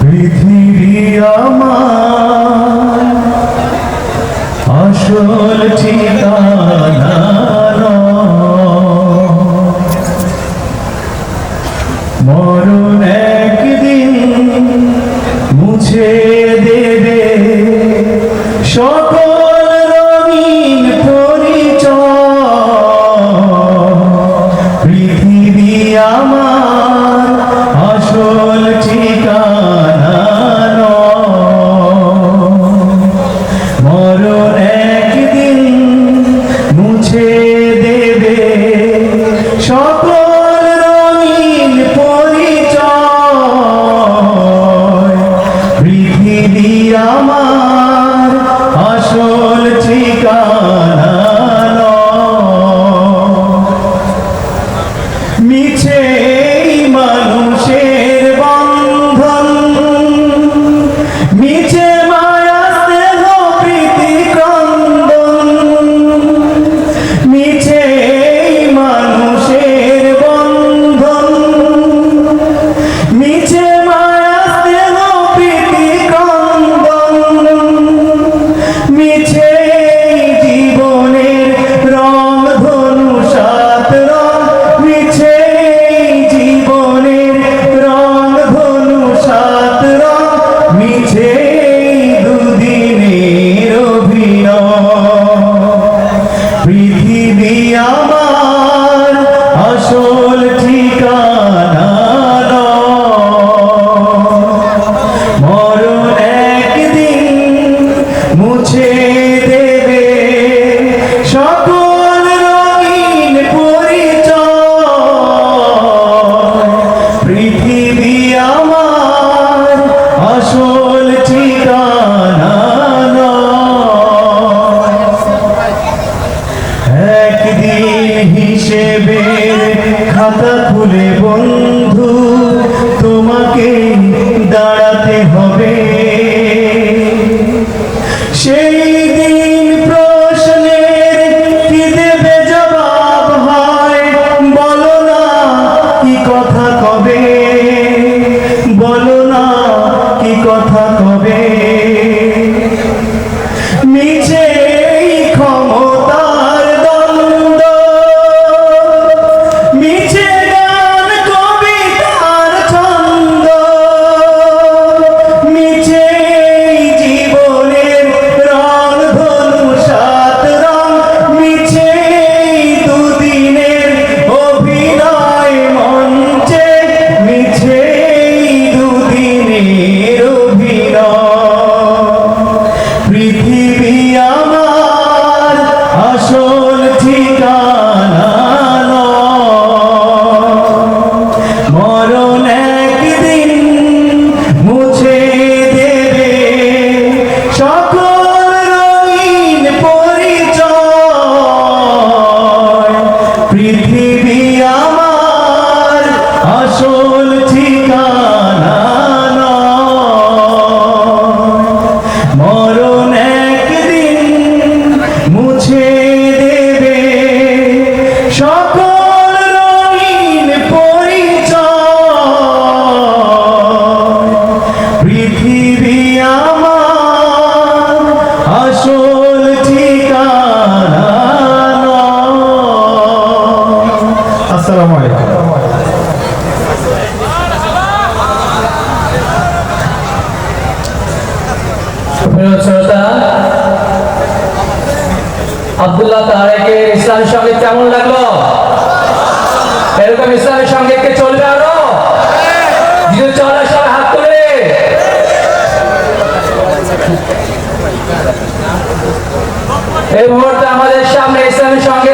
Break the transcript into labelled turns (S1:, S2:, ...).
S1: পৃথিবী আমার আসল ঠিকানা মরণ একদিন মুছে দেবে সকল 아 ভুলে বন্ধু, তোমাকে দাঁড়াতে হবে। সেই দিন প্রশ্নের কি দেবে জবাব হয়? বলো না, কি কথা কবে? বলো না, কি কথা কবে?
S2: এরকম সঙ্গে কে চলবে আরও? যদি চলার সঙ্গে হাত করে এই মুহূর্তে আমাদের সামনে ইসলামের সঙ্গে